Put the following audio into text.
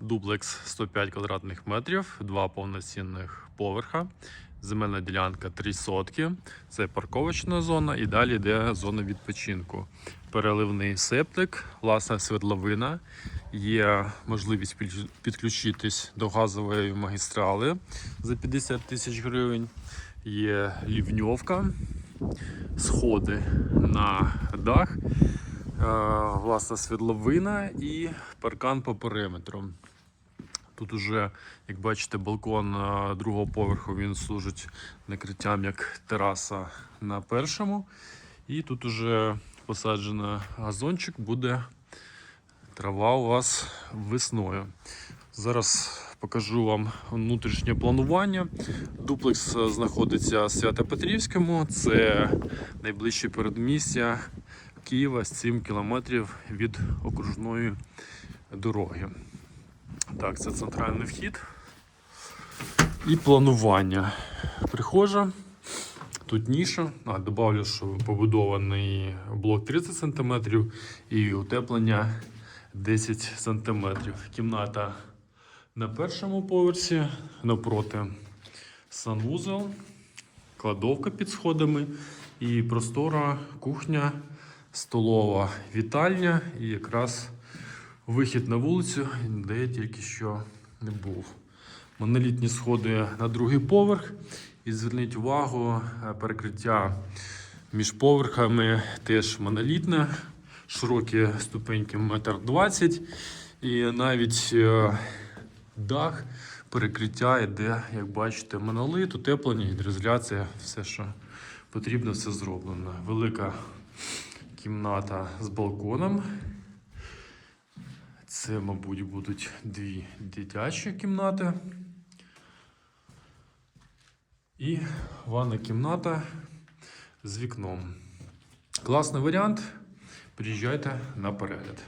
Дуплекс 105 квадратних метрів, два повноцінних поверха. Земельна ділянка 3 сотки. Це парковочна зона і далі йде зона відпочинку. Переливний септик, власна свердловина. Є можливість підключитись до газової магістрали за 50 тисяч гривень. Є лівньовка, сходи на дах, е, власна свердловина і паркан по периметру. Тут уже, як бачите, балкон е, другого поверху він служить накриттям як тераса на першому. І тут уже посаджено газончик, буде трава у вас весною. Зараз покажу вам внутрішнє планування. Дуплекс е, знаходиться в Свято-Петрівському, це найближче передмістя Києва, 7 кілометрів від окружної дороги. Так, це центральний вхід. І планування. Прихожа. Тут ніша. А, добавлю, що побудований блок 30 см і утеплення 10 см. Кімната на першому поверсі, напроти санвузол, кладовка під сходами і простора кухня, столова вітальня і якраз вихід на вулицю, де я тільки що не був. Монолітні сходи на другий поверх. І зверніть увагу, е, перекриття між поверхами теж монолітне, широкі ступеньки 1,20 м. І навіть е, дах, перекриття йде, як бачите, монолит, утеплення, гідроізоляція, все, що потрібно, все зроблено. Велика кімната з балконом. Це, мабуть, будуть дві дитячі кімнати. І ванна кімната з вікном. Класний варіант. Приїжджайте на перегляд.